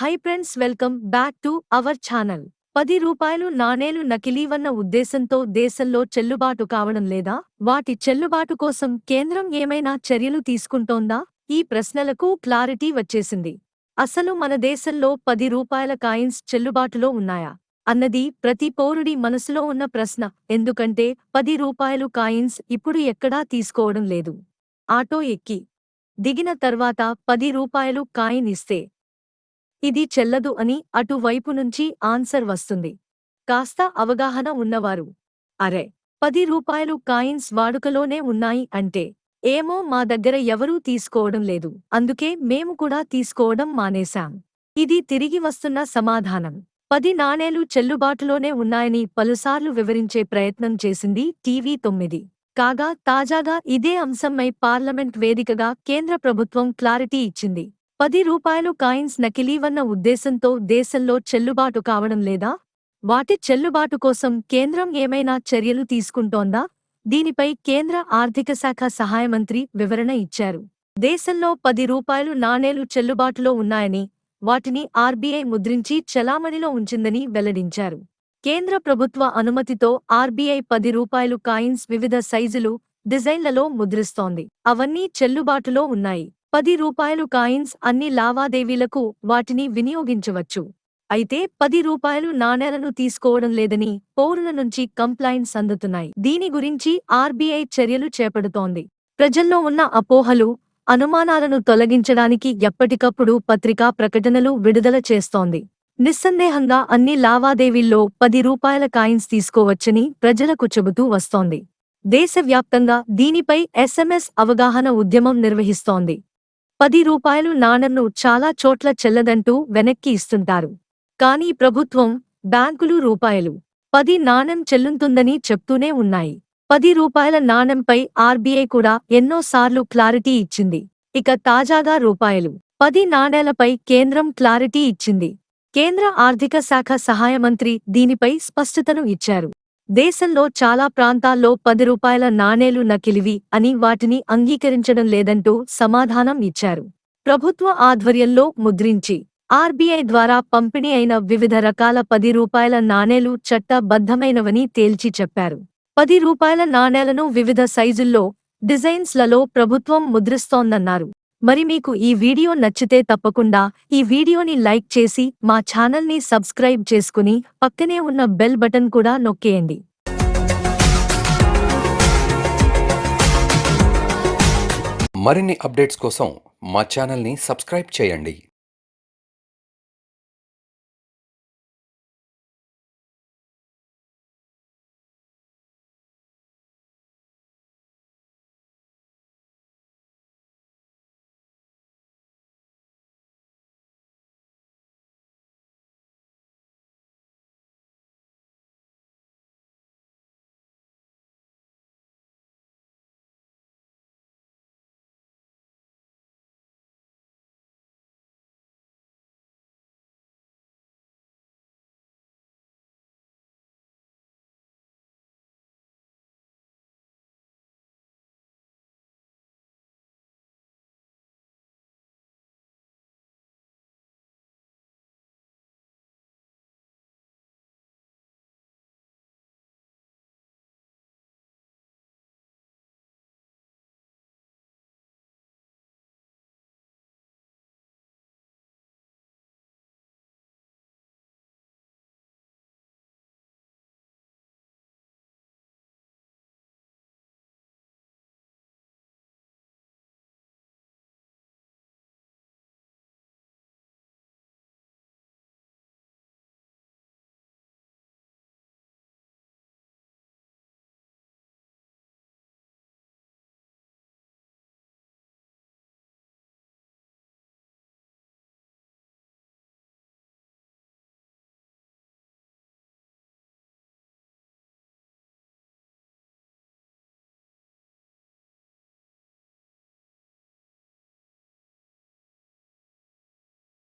Hi friends welcome back to our channel పది రూపాయలు నాణేలు నకిలీవన్న ఉద్దేశంతో దేశంలో చెల్లుబాటు కావడం లేదా? వాటి చెల్లుబాటు కోసం కేంద్రం ఏమైనా చర్యలు తీసుకుంటోందా? ఈ ప్రశ్నలకు క్లారిటీ వచ్చేసింది. అసలు మన దేశంలో పది రూపాయల కాయిన్స్ చెల్లుబాటులో ఉన్నాయా? అన్నది ప్రతి పౌరుడి మనసులో ఉన్న ప్రశ్న. ఎందుకంటే పది రూపాయలు కాయిన్స్ ఇప్పుడు ఎక్కడా తీసుకోవడం లేదు. ఆటో ఎక్కి. దిగిన తర్వాత పది రూపాయలు కాయిన్ ఇస్తే ఇది చెల్లదు అని అటువైపు నుంచి ఆన్సర్ వస్తుంది. కాస్త అవగాహన ఉన్నవారు. అరే పది రూపాయలు కాయిన్స్ వాడుకలోనే ఉన్నాయి అంటే ఏమో మా దగ్గర ఎవరూ తీసుకోవడం లేదు అందుకే మేము కూడా తీసుకోవడం మానేశాం. ఇది తిరిగి వస్తున్న సమాధానం. పది నాణేలు చెల్లుబాటులోనే ఉన్నాయని పలుసార్లు వివరించే ప్రయత్నం చేసింది టీవీ తొమ్మిది. కాగా తాజాగా ఇదే అంశంపై పార్లమెంట్ వేదికగా కేంద్ర ప్రభుత్వం క్లారిటీ ఇచ్చింది. పది రూపాయలు కాయిన్స్ నకిలీవన్న ఉద్దేశంతో దేశంలో చెల్లుబాటు కావడం లేదా? వాటి చెల్లుబాటు కోసం కేంద్రం ఏమైనా చర్యలు తీసుకుంటోందా? దీనిపై కేంద్ర ఆర్థిక శాఖ సహాయ మంత్రి వివరణ ఇచ్చారు. దేశంలో పది రూపాయలు నాణేలు చెల్లుబాటులో ఉన్నాయని వాటిని ఆర్బీఐ ముద్రించి చెలామణిలో ఉంచిందని వెల్లడించారు. కేంద్ర ప్రభుత్వ అనుమతితో ఆర్బీఐ పది రూపాయలు కాయిన్స్ వివిధ సైజులు డిజైన్లలో ముద్రిస్తోంది. అవన్నీ చెల్లుబాటులో ఉన్నాయి. పది రూపాయలు కాయిన్స్ అన్ని లావాదేవీలకు వాటిని వినియోగించవచ్చు. అయితే పది రూపాయలు నాణేలను తీసుకోవడం లేదని పౌరుల నుంచి కంప్లైంట్స్ అందుతున్నాయి. దీని గురించి ఆర్బీఐ చర్యలు చేపడుతోంది. ప్రజల్లో ఉన్న అపోహలు అనుమానాలను తొలగించడానికి ఎప్పటికప్పుడు పత్రికా ప్రకటనలు విడుదల చేస్తోంది. నిస్సందేహంగా అన్ని లావాదేవీల్లో పది రూపాయల కాయిన్స్ తీసుకోవచ్చని ప్రజలకు చెబుతూ వస్తోంది. దేశవ్యాప్తంగా దీనిపై ఎస్ఎంఎస్ అవగాహన ఉద్యమం నిర్వహిస్తోంది. పది రూపాయలు నాణర్ను చాలా చోట్ల చెల్లదంటూ వెనక్కి ఇస్తుంటారు. కానీ ప్రభుత్వం బ్యాంకులు రూపాయలు పది నాణెం చెల్లుతుందని చెప్తూనే ఉన్నాయి. పది రూపాయల నాణెంపై ఆర్బీఐ కూడా ఎన్నోసార్లు క్లారిటీ ఇచ్చింది. ఇక తాజాగా రూపాయలు పది నాణేలపై కేంద్రం క్లారిటీ ఇచ్చింది. కేంద్ర ఆర్థిక శాఖ సహాయ మంత్రి దీనిపై స్పష్టతను ఇచ్చారు. దేశంలో చాలా ప్రాంతాల్లో పది రూపాయల నాణేలు నకిలివి అని వాటిని అంగీకరించడం లేదంటూ సమాధానం ఇచ్చారు. ప్రభుత్వ ఆధ్వర్యంలో ముద్రించి ఆర్బీఐ ద్వారా పంపిణీ అయిన వివిధ రకాల పది రూపాయల నాణేలు చట్టబద్ధమైనవని తేల్చి చెప్పారు. పది రూపాయల నాణేలను వివిధ సైజుల్లో డిజైన్స్లలో ప్రభుత్వం ముద్రిస్తోందన్నారు. మరి మీకు ఈ వీడియో నచ్చితే తప్పకుండా ఈ వీడియోని లైక్ చేసి మా ఛానల్ని సబ్స్క్రైబ్ చేసుకుని పక్కనే ఉన్న బెల్ బటన్ కూడా నొక్కేయండి. మరిన్ని అప్డేట్స్ కోసం మా ఛానల్ని సబ్స్క్రైబ్ చేయండి.